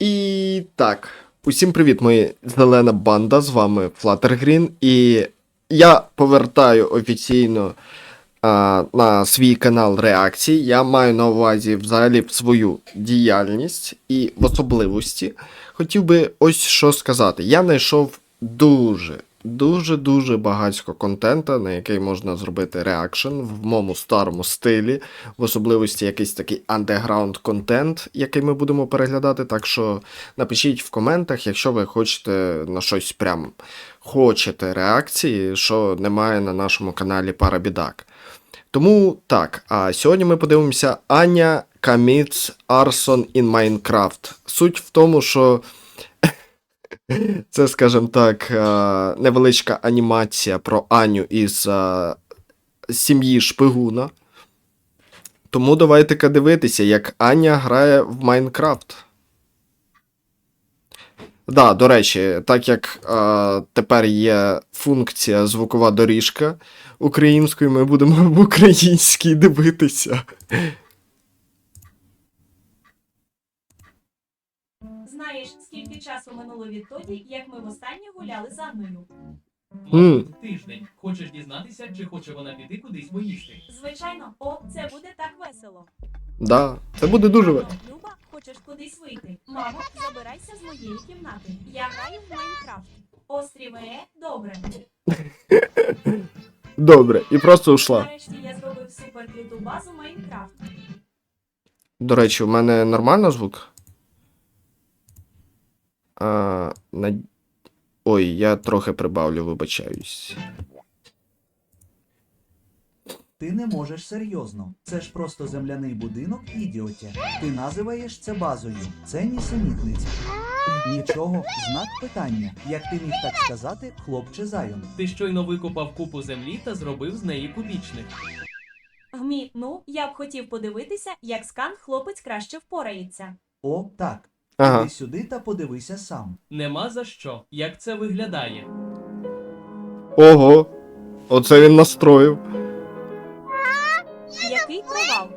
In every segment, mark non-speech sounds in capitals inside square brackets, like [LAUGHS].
І так, усім привіт, мої зелена банда, з вами Fluttergreen, і я повертаю офіційно а, на свій канал реакцій. Я маю на увазі взагалі свою діяльність і в особливості. Хотів би ось що сказати. Я знайшов дуже, дуже дуже багатько контента, на який можна зробити реакшн в моєму старому стилі, в особливості якийсь такий андеграунд контент, який ми будемо переглядати. Так що напишіть в коментах, якщо ви хочете на щось прям хочете реакції, що немає на нашому каналі Парабідак. Тому так, а сьогодні ми подивимося Аня Каміц Арсон in Minecraft. Суть в тому, що це, скажімо так, е, невеличка анімація про Аню із е, сім'ї Шпигуна. Тому давайте-ка дивитися, як Аня грає в Майнкрафт. Да, до речі, так як е, тепер є функція звукова доріжка українською, ми будемо [LAUGHS] в українській дивитися. Скільки часу минуло відтоді, як ми востаннє гуляли з Анною? Хм. Тиждень. Хочеш дізнатися, чи хоче вона піти кудись поїсти? Звичайно, о, це буде так весело. Да, це буде дуже весело. Люба, хочеш кудись вийти? Мамо, забирайся з моєї кімнати. Я граю в Майнкрафт. Острів Е, добре. [LAUGHS] Добре, і просто ушла. Нарешті я зробив суперкруту базу Майнкрафт. До речі, у мене нормально звук? А, на... Ой, я трохи прибавлю, вибачаюсь. Ти не можеш серйозно. Це ж просто земляний будинок, ідіоті. Ти називаєш це базою. Це нісенітниця. Нічого, знак питання. Як ти міг так сказати, хлопче зайон? Ти щойно викопав купу землі та зробив з неї кубічник. Гмі, ну, я б хотів подивитися, як скан хлопець краще впорається. О, так. Ага. Іди сюди та подивися сам. Нема за що. Як це виглядає? Ого! Оце він настроїв. Який провал?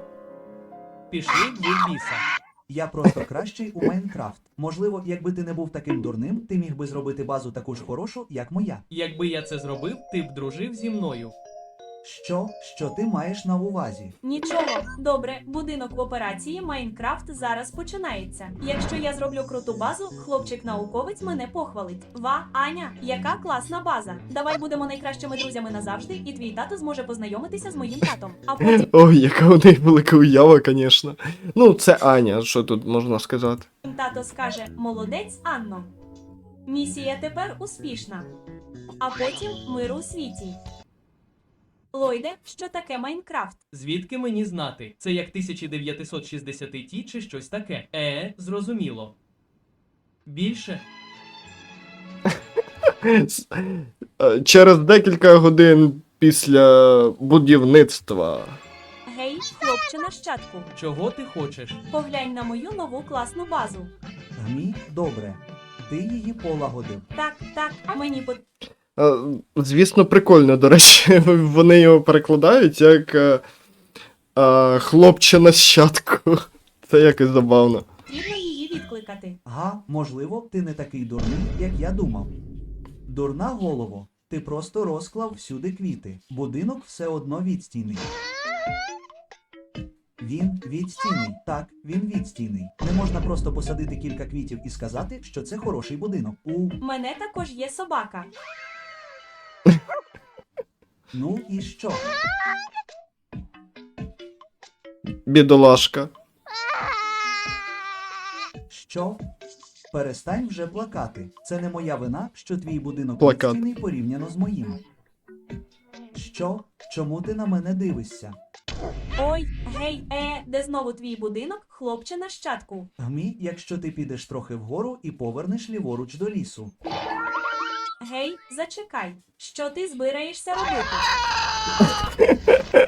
Пішли в ліса. Я просто кращий у Майнкрафт. Можливо, якби ти не був таким дурним, ти міг би зробити базу таку ж хорошу, як моя. Якби я це зробив, ти б дружив зі мною. Що? Що ти маєш на увазі? Нічого, добре, будинок в операції Майнкрафт зараз починається. Якщо я зроблю круту базу, хлопчик-науковець мене похвалить. Ва, Аня, яка класна база. Давай будемо найкращими друзями назавжди, і твій тато зможе познайомитися з моїм татом. А потім [LAUGHS] Ой, яка у неї велика уява, звісно. Ну, це Аня, що тут можна сказати. тато скаже: Молодець, Анно. Місія тепер успішна. А потім мир у світі. Лойде, що таке Майнкрафт? Звідки мені знати? Це як 1960 ті чи щось таке? Е, зрозуміло. Більше? [LAUGHS] Через декілька годин після будівництва. Гей, хлопче нащадку, Чого ти хочеш? поглянь на мою нову класну базу. Гмі, добре. Ти її полагодив. Так, так, мені по Звісно, прикольно, до речі, [LAUGHS] вони його перекладають як е, е, хлопче нащадку. [LAUGHS] Це якось забавно. потрібно її відкликати. Га, можливо, ти не такий дурний, як я думав. Дурна голово, ти просто розклав всюди квіти. Будинок все одно відстійний. Він відстійний. Так, він відстійний. Не можна просто посадити кілька квітів і сказати, що це хороший будинок. У Мене також є собака. Ну і що? Бідолашка. Що? Перестань вже плакати. Це не моя вина, що твій будинок Плакат. відстійний порівняно з моїм. Що? Чому ти на мене дивишся? Ой, гей, е, де знову твій будинок, хлопче нащадку. Гмі, якщо ти підеш трохи вгору і повернеш ліворуч до лісу. Гей, зачекай, що ти збираєшся робити? [LAUGHS]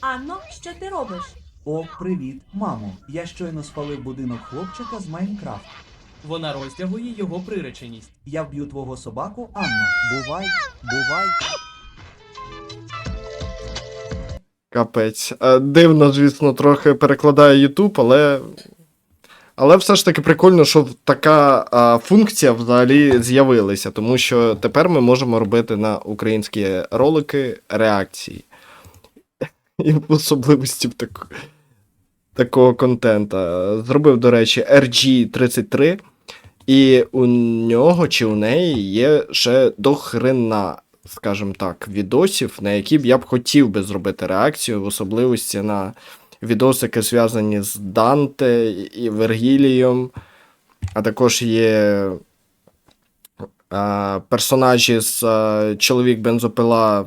Анно, що ти робиш? О, привіт, мамо. Я щойно спалив будинок хлопчика з Майнкрафт. Вона роздягує його приреченість. Я вб'ю твого собаку, Анно. Бувай, бувай. Капець. Е, Дивно, звісно, трохи перекладає Ютуб, але Але все ж таки прикольно, що така а, функція взагалі з'явилася, тому що тепер ми можемо робити на українські ролики реакції. І особливості так, такого контента. Зробив, до речі, RG33, і у нього чи у неї є ще дохрена, скажімо так, відосів, на які б я б хотів би зробити реакцію, в особливості на відосики, зв'язані з Данте і Вергілієм, а також є а, персонажі з а, чоловік бензопила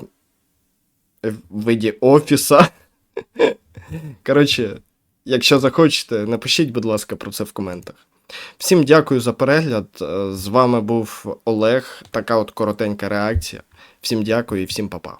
в виді офіса. [LAUGHS] Коротше, якщо захочете, напишіть, будь ласка, про це в коментах. Всім дякую за перегляд. Е, З вами був Олег. Така от коротенька реакція. Всім дякую і всім па-па.